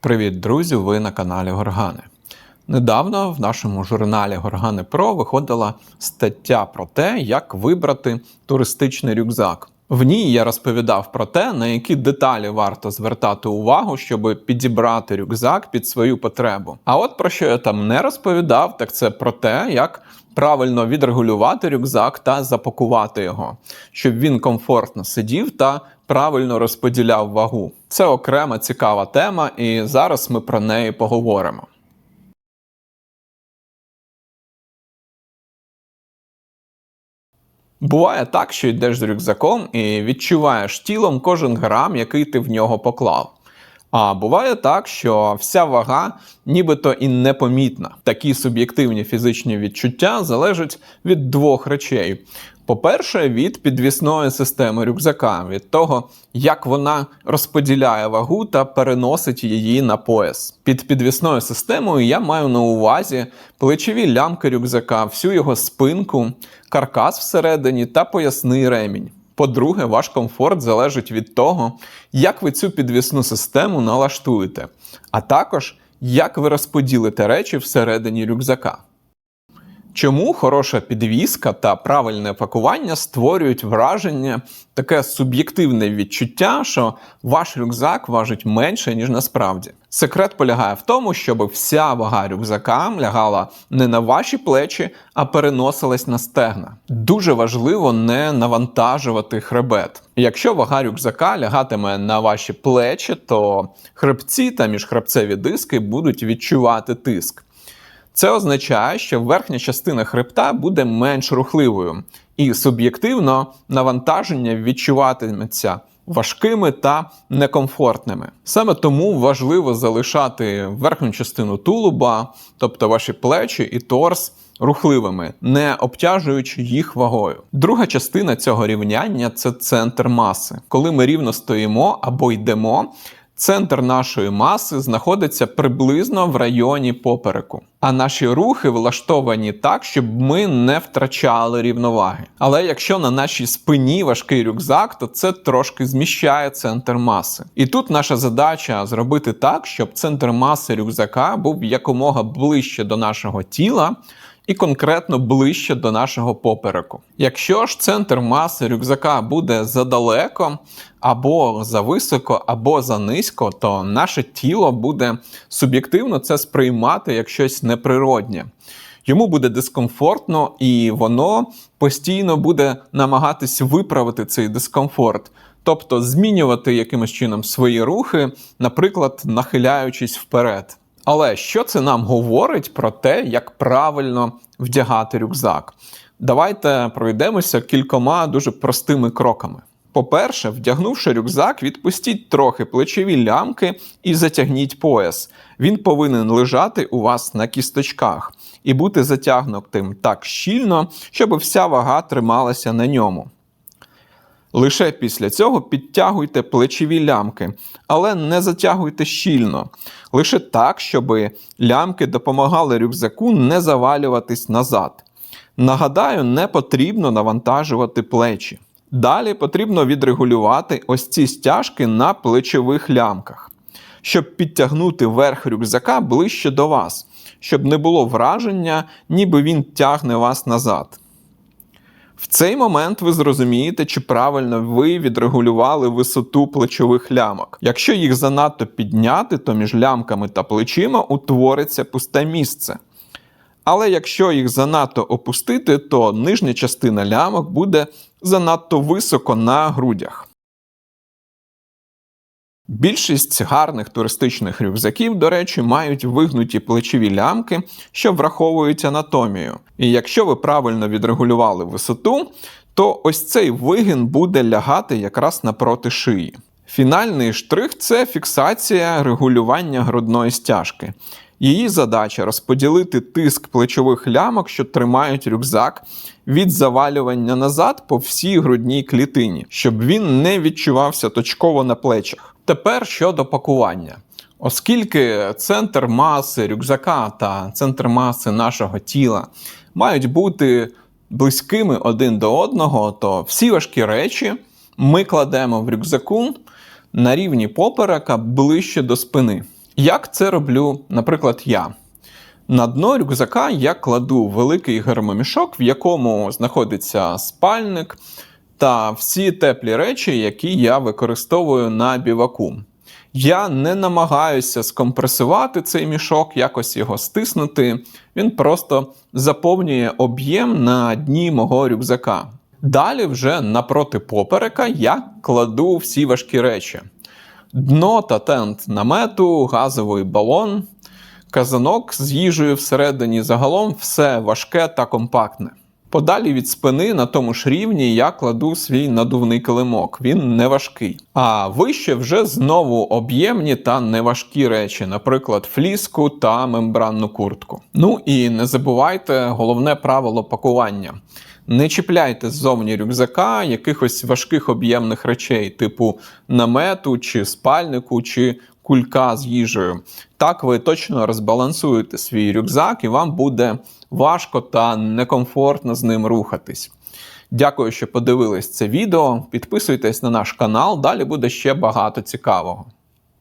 Привіт, друзі! Ви на каналі Горгани. Недавно в нашому журналі Горгани Про виходила стаття про те, як вибрати туристичний рюкзак. В ній я розповідав про те, на які деталі варто звертати увагу, щоб підібрати рюкзак під свою потребу. А от про що я там не розповідав, так це про те, як правильно відрегулювати рюкзак та запакувати його, щоб він комфортно сидів та правильно розподіляв вагу. Це окрема цікава тема, і зараз ми про неї поговоримо. Буває так, що йдеш з рюкзаком і відчуваєш тілом кожен грам, який ти в нього поклав. А буває так, що вся вага нібито і непомітна. Такі суб'єктивні фізичні відчуття залежать від двох речей. По-перше, від підвісної системи рюкзака, від того, як вона розподіляє вагу та переносить її на пояс. Під підвісною системою я маю на увазі плечові лямки рюкзака, всю його спинку, каркас всередині та поясний ремінь. По-друге, ваш комфорт залежить від того, як ви цю підвісну систему налаштуєте, а також як ви розподілите речі всередині рюкзака. Чому хороша підвіска та правильне пакування створюють враження, таке суб'єктивне відчуття, що ваш рюкзак важить менше, ніж насправді? Секрет полягає в тому, щоб вся вага рюкзака лягала не на ваші плечі, а переносилась на стегна. Дуже важливо не навантажувати хребет. Якщо вага рюкзака лягатиме на ваші плечі, то хребці та міжхребцеві диски будуть відчувати тиск. Це означає, що верхня частина хребта буде менш рухливою, і суб'єктивно навантаження відчуватиметься важкими та некомфортними. Саме тому важливо залишати верхню частину тулуба, тобто ваші плечі і торс. Рухливими, не обтяжуючи їх вагою. Друга частина цього рівняння це центр маси. Коли ми рівно стоїмо або йдемо, Центр нашої маси знаходиться приблизно в районі попереку, а наші рухи влаштовані так, щоб ми не втрачали рівноваги. Але якщо на нашій спині важкий рюкзак, то це трошки зміщає центр маси. І тут наша задача зробити так, щоб центр маси рюкзака був якомога ближче до нашого тіла. І конкретно ближче до нашого попереку. Якщо ж центр маси рюкзака буде задалеко, або зависоко, або занизько, то наше тіло буде суб'єктивно це сприймати як щось неприроднє. Йому буде дискомфортно, і воно постійно буде намагатись виправити цей дискомфорт. Тобто змінювати якимось чином свої рухи, наприклад, нахиляючись вперед. Але що це нам говорить про те, як правильно вдягати рюкзак? Давайте пройдемося кількома дуже простими кроками. По-перше, вдягнувши рюкзак, відпустіть трохи плечові лямки і затягніть пояс. Він повинен лежати у вас на кісточках і бути затягнутим так щільно, щоб вся вага трималася на ньому. Лише після цього підтягуйте плечові лямки, але не затягуйте щільно. Лише так, щоб лямки допомагали рюкзаку не завалюватись назад. Нагадаю, не потрібно навантажувати плечі. Далі потрібно відрегулювати ось ці стяжки на плечових лямках, щоб підтягнути верх рюкзака ближче до вас, щоб не було враження, ніби він тягне вас назад. В цей момент ви зрозумієте, чи правильно ви відрегулювали висоту плечових лямок. Якщо їх занадто підняти, то між лямками та плечима утвориться пусте місце. Але якщо їх занадто опустити, то нижня частина лямок буде занадто високо на грудях. Більшість гарних туристичних рюкзаків, до речі, мають вигнуті плечові лямки, що враховують анатомію. І якщо ви правильно відрегулювали висоту, то ось цей вигін буде лягати якраз напроти шиї. Фінальний штрих це фіксація регулювання грудної стяжки. Її задача розподілити тиск плечових лямок, що тримають рюкзак, від завалювання назад по всій грудній клітині, щоб він не відчувався точково на плечах. Тепер щодо пакування. Оскільки центр маси рюкзака та центр маси нашого тіла мають бути близькими один до одного, то всі важкі речі ми кладемо в рюкзаку на рівні поперека ближче до спини. Як це роблю, наприклад, я? На дно рюкзака я кладу великий гермомішок, в якому знаходиться спальник та всі теплі речі, які я використовую на біваку. Я не намагаюся скомпресувати цей мішок, якось його стиснути. Він просто заповнює об'єм на дні мого рюкзака. Далі, вже напроти поперека, я кладу всі важкі речі: дно та тент намету, газовий балон, казанок з їжею всередині, загалом все важке та компактне. Подалі від спини на тому ж рівні я кладу свій надувний килимок. Він не важкий. А вище вже знову об'ємні та неважкі речі, наприклад, фліску та мембранну куртку. Ну і не забувайте головне правило пакування. Не чіпляйте ззовні рюкзака якихось важких об'ємних речей, типу намету, чи спальнику, чи кулька з їжею. Так ви точно розбалансуєте свій рюкзак, і вам буде важко та некомфортно з ним рухатись. Дякую, що подивились це відео. Підписуйтесь на наш канал, далі буде ще багато цікавого.